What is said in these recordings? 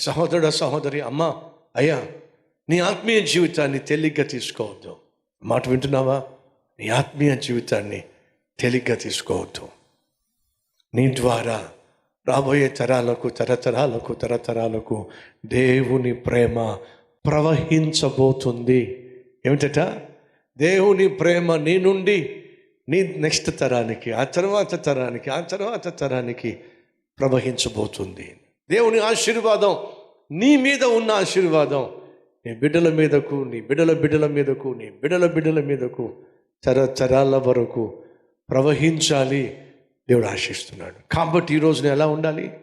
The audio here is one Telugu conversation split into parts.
సహోదరుడ సహోదరి అమ్మ అయ్యా నీ ఆత్మీయ జీవితాన్ని తేలిగ్గా తీసుకోవద్దు. మాట వింటున్నావా? నీ ఆత్మీయ జీవితాన్ని తేలిగ్గా తీసుకోవద్దు. నీ ద్వారా రాబోయే తరాలకు తరతరాలకు తరతరాలకు దేవుని ప్రేమ ప్రవహించబోతుంది. ఏమిటట? దేవుని ప్రేమ నీ నుండి నీ నెక్స్ట్ తరానికి ఆ తర్వాత తరానికి ఆ తర్వాత తరానికి ప్రవహించబోతుంది. దేవుని ఆశీర్వాదం నీ మీద ఉన్న ఆశీర్వాదం. నీ బిడ్డల మీదకు నీ బిడ్డల బిడ్డల మీదకు నీ బిడ్డల బిడ్డల మీదకు చరచరాల వరకు ప్రవహించాలి దేవుడు ఆశిస్తున్నాడు. కాబట్టి ఈ రోజున ఎలా ఉండాలి?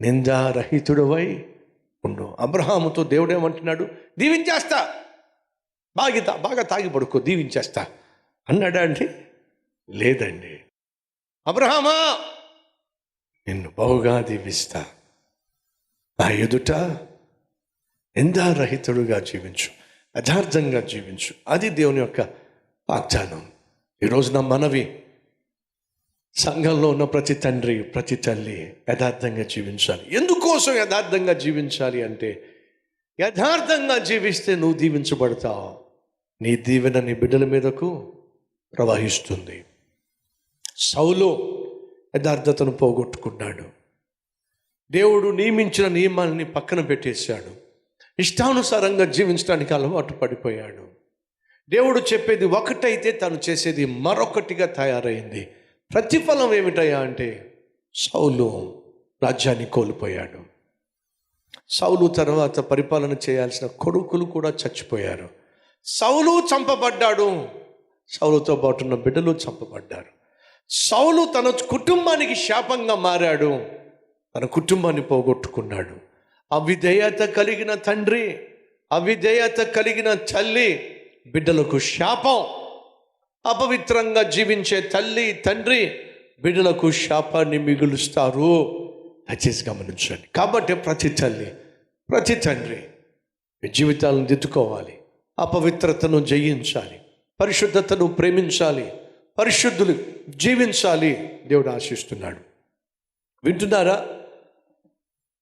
నిందారహితుడవై ఉండు. అబ్రహాముతో దేవుడు ఏమంటున్నాడు దీవించేస్తా. బాగా బాగా తాగి పడుకో దీవించేస్తా. అన్నాడా అండి? లేదండి. అబ్రహామా నిన్ను బహుగా దీవిస్తా. నా ఎదుట నిందారహితుడుగా జీవించు యథార్థంగా జీవించు. అది దేవుని యొక్క వాగ్దానం. ఈరోజు నా మనవి సంఘంలో ఉన్న ప్రతి తండ్రి ప్రతి తల్లి యథార్థంగా జీవించాలి. ఎందుకోసం యథార్థంగా జీవించాలి అంటే యథార్థంగా జీవిస్తే నువ్వు దీవించబడతావు. నీ దీవెన నీ బిడ్డల మీదకు ప్రవహిస్తుంది. సౌలు యథార్థతను పోగొట్టుకున్నాడు. దేవుడు నియమించిన నియమాలని పక్కన పెట్టేశాడు. ఇష్టానుసారంగా జీవించడానికి అలవాటు పడిపోయాడు. దేవుడు చెప్పేది ఒకటైతే తను చేసేది మరొకటిగా తయారైంది. ప్రతిఫలం ఏమిటయ్యా అంటే సౌలు రాజ్యాన్ని కోల్పోయాడు. సౌలు తర్వాత పరిపాలన చేయాల్సిన కొడుకులు కూడా చచ్చిపోయారు. సౌలు చంపబడ్డాడు. సౌలుతో పాటున్న బిడ్డలు చంపబడ్డారు. సౌలు తన కుటుంబానికి శాపంగా మారాడు. తన కుటుంబాన్ని పోగొట్టుకున్నాడు. అవిధేయత కలిగిన తండ్రి అవిధేయత కలిగిన తల్లి బిడ్డలకు శాపం. అపవిత్రంగా జీవించే తల్లి తండ్రి బిడ్డలకు శాపాన్ని మిగులుస్తారు. దయచేసి గమనించండి. కాబట్టి ప్రతి తల్లి ప్రతి తండ్రి మీ జీవితాలను దిద్దుకోవాలి. అపవిత్రతను జయించాలి. పరిశుద్ధతను ప్రేమించాలి. పరిశుద్ధులు జీవించాలి. దేవుడు ఆశిస్తున్నాడు. వింటున్నారా?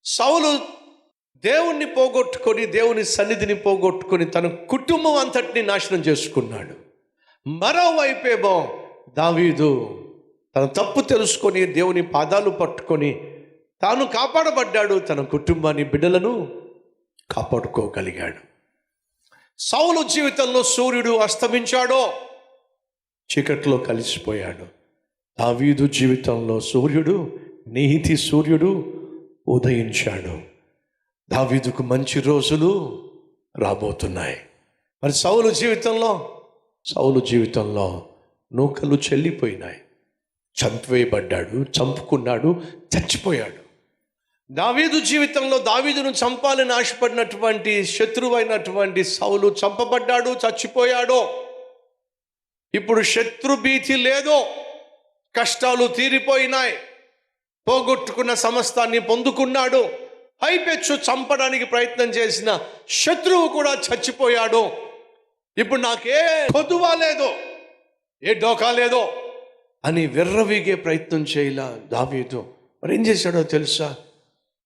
సౌలు దేవుణ్ణి పోగొట్టుకొని దేవుని సన్నిధిని పోగొట్టుకొని తన కుటుంబం అంతటిని నాశనం చేసుకున్నాడు. మరోవైపేమో దావీదు తన తప్పు తెలుసుకొని దేవుని పాదాలు పట్టుకొని తాను కాపాడబడ్డాడు. తన కుటుంబాన్ని బిడ్డలను కాపాడుకోగలిగాడు. సౌలు జీవితంలో సూర్యుడు అస్తమించాడో చీకట్లో కలిసిపోయాడు. దావీదు జీవితంలో సూర్యుడు నీతి సూర్యుడు ఉదయించాడు. దావీదుకు మంచి రోజులు రాబోతున్నాయి. మరి సౌలు జీవితంలో? సౌలు జీవితంలో నూకలు చెల్లిపోయినాయి. చంపివేయబడ్డాడు చంపుకున్నాడు చచ్చిపోయాడు. దావీదు జీవితంలో దావీదును చంపాలని ఆశపడినటువంటి శత్రువైనటువంటి సౌలు చంపబడ్డాడు చచ్చిపోయాడు. ఇప్పుడు శత్రు భీతి కష్టాలు తీరిపోయినాయి. పోగొట్టుకున్న సమస్తాన్ని పొందుకున్నాడు. పైపెచ్చు చంపడానికి ప్రయత్నం చేసిన శత్రువు కూడా చచ్చిపోయాడు. ఇప్పుడు నాకే కొదువా లేదు. ఏ డోకా లేదో. అని విర్రవీగే ప్రయత్నం చేయలా దావీదు. మరి ఏం చేశాడో తెలుసా?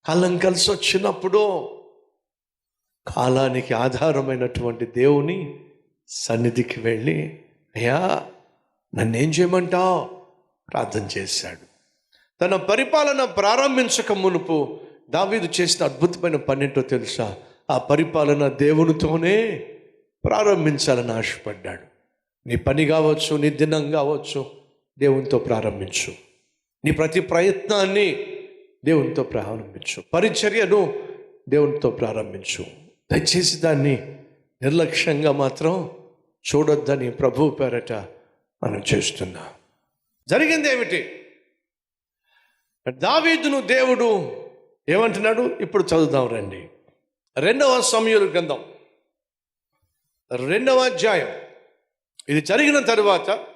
కాలం కలిసి వచ్చినప్పుడు కాలానికి ఆధారమైనటువంటి దేవుని సన్నిధికి వెళ్ళి అయ్యా నన్నేం చేయమంటావు? ప్రార్థన చేశాడు. తన పరిపాలన ప్రారంభించక మునుపు దావీదు చేసిన అద్భుతమైన పన్నెంటో తెలుసా? ఆ పరిపాలన దేవునితోనే ప్రారంభించాలని ఆశపడ్డాడు. నీ పని కావచ్చు నీ దినం కావచ్చు దేవునితో ప్రారంభించు. నీ ప్రతి ప్రయత్నాన్ని దేవునితో ప్రారంభించు. పరిచర్యను దేవునితో ప్రారంభించు. దయచేసి దాన్ని నిర్లక్ష్యంగా మాత్రం చూడొద్దని ప్రభు పేరట మనం చేస్తున్నాం. జరిగింది ఏమిటి? దావీదును దేవుడు ఏమంటున్నాడు? ఇప్పుడు చదువుదాం రండి. రెండవ సమయుల గ్రంథం. రెండవ అధ్యాయం. ఇది జరిగిన తరువాత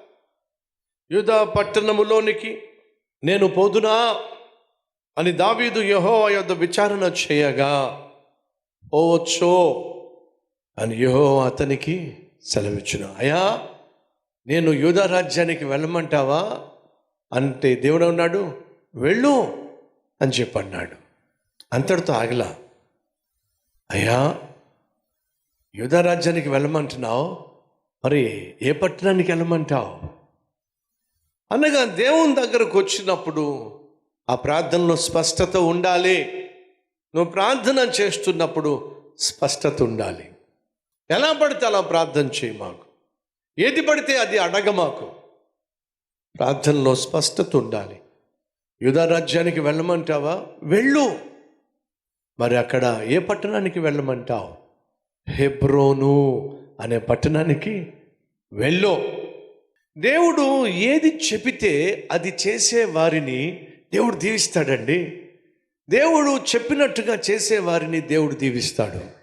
యూదా పట్టణములోనికి నేను పోదునా అని దావీదు యహో యొద్ద విచారణ చేయగా పోవచ్చో అని యహో అతనికి సెలవిచ్చున. అయ్యా నేను యూదా రాజ్యానికి వెళ్ళమంటావా? అంటే దేవుడు ఉన్నాడు వెళ్ళు అని చెప్పన్నాడు. అంతటితో ఆగలా. అయ్యా యుధరాజ్యానికి వెళ్ళమంటున్నావు? మరి ఏ పట్టణానికి వెళ్ళమంటావు? అనగా దేవుని దగ్గరకు వచ్చినప్పుడు ఆ ప్రార్థనలో స్పష్టత ఉండాలి. నువ్వు ప్రార్థన చేస్తున్నప్పుడు స్పష్టత ఉండాలి. ఎలా పడితే అలా ప్రార్థన చేయి మాకు. ఏది పడితే అది అడగ మాకు. ప్రార్థనలో స్పష్టత ఉండాలి. రాజ్యానికి వెళ్ళమంటావా? వెళ్ళు. మరి అక్కడ ఏ పట్టణానికి వెళ్ళమంటావు? హెబ్రోను అనే పట్టణానికి వెళ్ళు. దేవుడు ఏది చెబితే అది చేసే వారిని దేవుడు దీవిస్తాడండి. దేవుడు చెప్పినట్టుగా చేసే వారిని దేవుడు దీవిస్తాడు.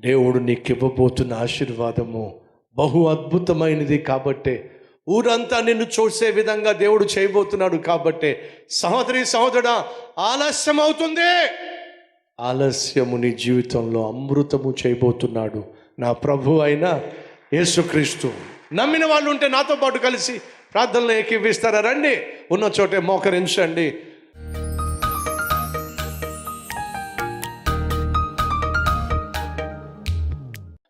దేవుడు నీకు ఇవ్వబోతున్న ఆశీర్వాదము బహు అద్భుతమైనది కాబట్టే ఊరంతా నిన్ను చూసే విధంగా దేవుడు చేయబోతున్నాడు కాబట్టే సహోదరి సహోదరా ఆలస్యం అవుతుంది. ఆలస్యము నీ జీవితంలో అమృతము చేయబోతున్నాడు. నా ప్రభు అయిన యేసుక్రీస్తు నమ్మిన వాళ్ళు ఉంటే నాతో పాటు కలిసి ప్రార్థనలు ఏకీవిస్తారా? రండి ఉన్న చోటే మోకరించండి.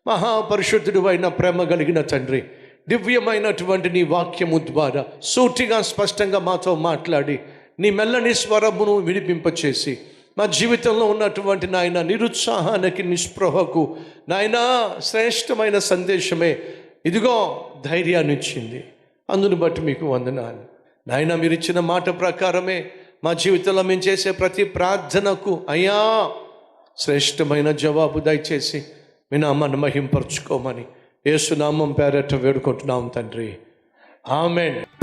మహాపరిశుద్ధుడు అయిన ప్రేమ కలిగిన తండ్రి దివ్యమైనటువంటి నీ వాక్యము ద్వారా సూటిగా స్పష్టంగా మాతో మాట్లాడి నీ మెల్లని స్వరమును వినిపింపచేసి మా జీవితంలో ఉన్నటువంటి నాయన నిరుత్సాహానికి నిస్పృహకు నాయన శ్రేష్టమైన సందేశమే ఇదిగో ధైర్యాన్ని ఇచ్చింది. అందును బట్టి మీకు వందనాలు. నాయన మీరు ఇచ్చిన మాట ప్రకారమే మా జీవితంలో మేము చేసే ప్రతి ప్రార్థనకు అయ్యా శ్రేష్టమైన జవాబు దయచేసి మీ నామాన్ని మహింపరచుకోమని యేసునామం పేరట వేడుకుంటున్నాం తండ్రి. ఆమెన్.